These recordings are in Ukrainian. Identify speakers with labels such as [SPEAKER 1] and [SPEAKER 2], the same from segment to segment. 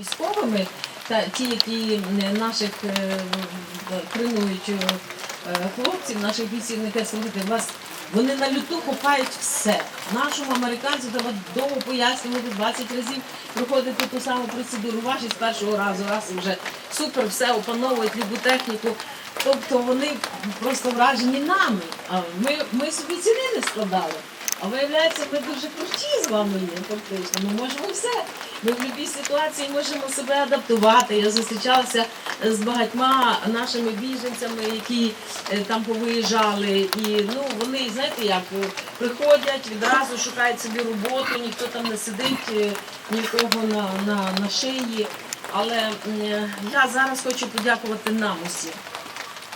[SPEAKER 1] військовими та ті, які е, наших е, тренують е, хлопців, наших бійців, вас вони на люту хопають все. Нашому американцю треба довго пояснювати 20 разів проходити ту саму процедуру. Ваші з першого разу, раз вже супер, все опановують любу техніку. Тобто вони просто вражені нами. А ми, ми собі ціни не складали. А виявляється, ми дуже круті з вами є, фактично. Ми можемо все. Ми в будь-якій ситуації можемо себе адаптувати. Я зустрічалася з багатьма нашими біженцями, які е, там повиїжджали. І ну вони, знаєте, як е, приходять, відразу шукають собі роботу, ніхто там не сидить, е, нікого на, на, на шиї. Але я зараз хочу подякувати нам усім.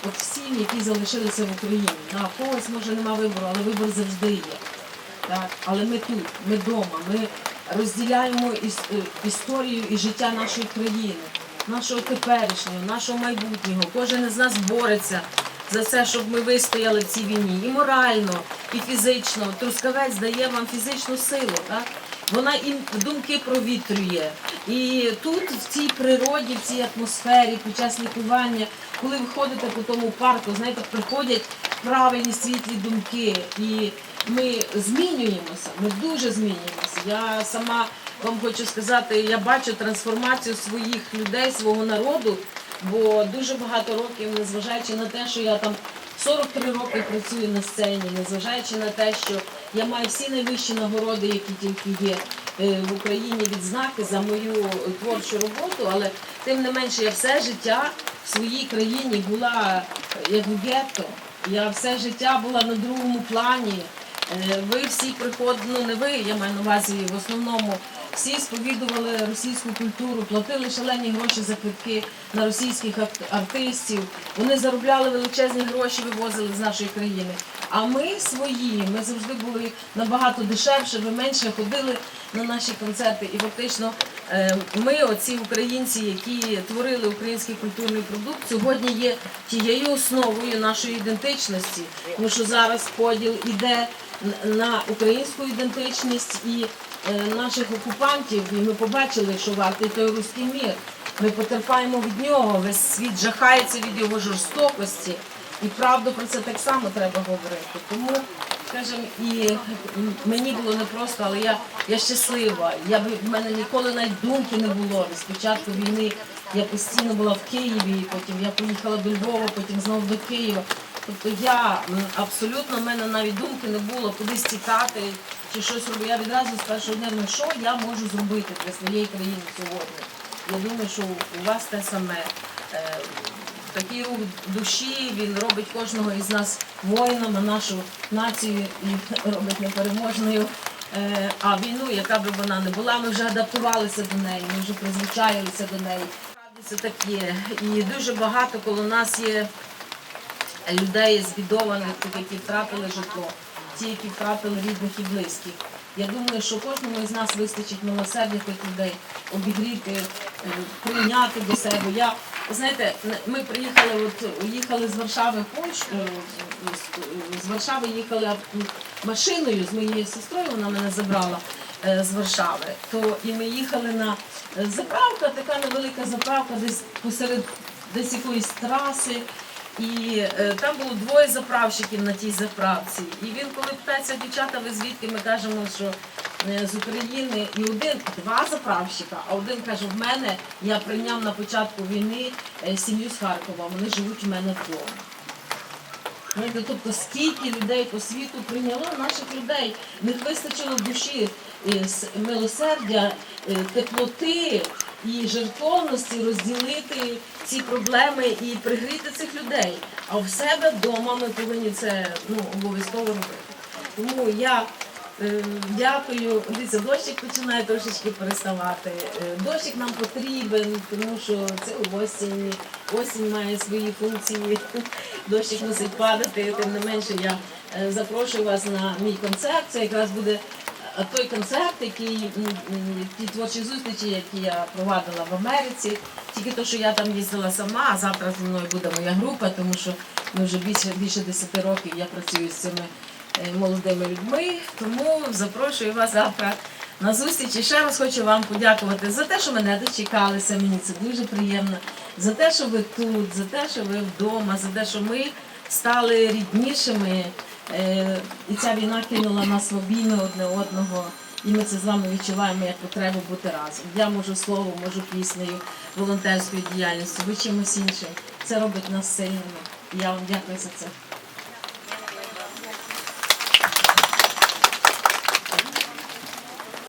[SPEAKER 1] От всім, які залишилися в Україні. В когось може нема вибору, але вибор завжди є. Так, але ми тут, ми вдома, ми розділяємо іс- е, історію і життя нашої країни, нашого теперішнього, нашого майбутнього. Кожен із нас бореться за це, щоб ми вистояли в цій війні і морально, і фізично. Трускавець дає вам фізичну силу. Так? Вона і думки провітрює. І тут, в цій природі, в цій атмосфері, під час лікування, коли ви ходите по тому парку, знаєте, приходять правильні світлі думки. І ми змінюємося, ми дуже змінюємося. Я сама вам хочу сказати, я бачу трансформацію своїх людей, свого народу, бо дуже багато років, незважаючи на те, що я там 43 роки працюю на сцені, незважаючи на те, що я маю всі найвищі нагороди, які тільки є в Україні, відзнаки за мою творчу роботу, але тим не менше я все життя в своїй країні була е, як в гетто. Я все життя була на другому плані. Е, Ви всі приходили, ну не ви, я маю на увазі в основному. Всі сповідували російську культуру, платили шалені гроші за квитки на російських артистів. Вони заробляли величезні гроші, вивозили з нашої країни. А ми свої, ми завжди були набагато дешевше, ви менше ходили на наші концерти. І фактично е, ми, оці українці, які творили український культурний продукт, сьогодні є тією основою нашої ідентичності. Тому що зараз поділ іде на українську ідентичність і е, наших окупантів. І ми побачили, що вартий той руський мір. Ми потерпаємо від нього. Весь світ жахається від його жорстокості. І правду про це так само треба говорити. Тому, скажімо, і мені було непросто, але я, я щаслива. Я б- в мене ніколи навіть думки не було. З початку війни я постійно була в Києві, потім я поїхала до Львова, потім знову до Києва. Тобто я абсолютно в мене навіть думки не було кудись тікати чи щось робити. Я відразу з першого дня думаю, що я можу зробити для своєї країни сьогодні. Я думаю, що у вас те саме. Такий рух душі він робить кожного із нас воїном, нашу націю і робить непереможною. Е, А війну, яка б вона не була, ми вже адаптувалися до неї, ми вже призвичаїлися до неї. Справді Це таке. І дуже багато коло нас є людей збідованих, які втратили житло, ті, які втратили рідних і близьких. Я думаю, що кожному із нас вистачить милосердя тих людей, обігріти, прийняти до себе. Я, знаєте, ми приїхали, от їхали з Варшави Польщу, з- Варшави їхали машиною з моєю сестрою, вона мене забрала е, з Варшави. То і ми їхали на е, заправка, така невелика заправка, десь посеред десь якоїсь траси. І е, там було двоє заправщиків на тій заправці. І він, коли питається, дівчата, ви звідки ми кажемо, що з України, і один, два заправщика, а один каже, в мене я прийняв на початку війни е, сім'ю з Харкова, вони живуть у мене вдома. Тобто скільки людей по світу прийняло наших людей, них вистачило душі е, милосердя, е, теплоти і жертовності розділити ці проблеми і пригріти цих людей. А в себе вдома ми повинні це ну, обов'язково робити. Тому я е, дякую. Дивіться, дощик починає трошечки переставати. Е, Дощик нам потрібен, тому що це осінь. Осінь має свої функції. Дощик мусить падати. Тим не менше, я е, запрошую вас на мій концерт. Це якраз буде е, той концерт, який ті творчі зустрічі, які я провадила в Америці. Тільки то, що я там їздила сама, а завтра зі мною буде моя група, тому що ми вже більше більше 10 років я працюю з цими е, молодими людьми. Тому запрошую вас завтра на зустріч. І ще раз хочу вам подякувати за те, що мене дочекалися. Мені це дуже приємно. За те, що ви тут, за те, що ви вдома, за те, що ми стали ріднішими. Е, І ця війна кинула нас в обійми одне одного. І ми це з вами відчуваємо як потребу бути разом. Я можу словом, можу піснею, волонтерською діяльністю, ви чимось іншим. Це робить нас сильними. Я вам дякую за це.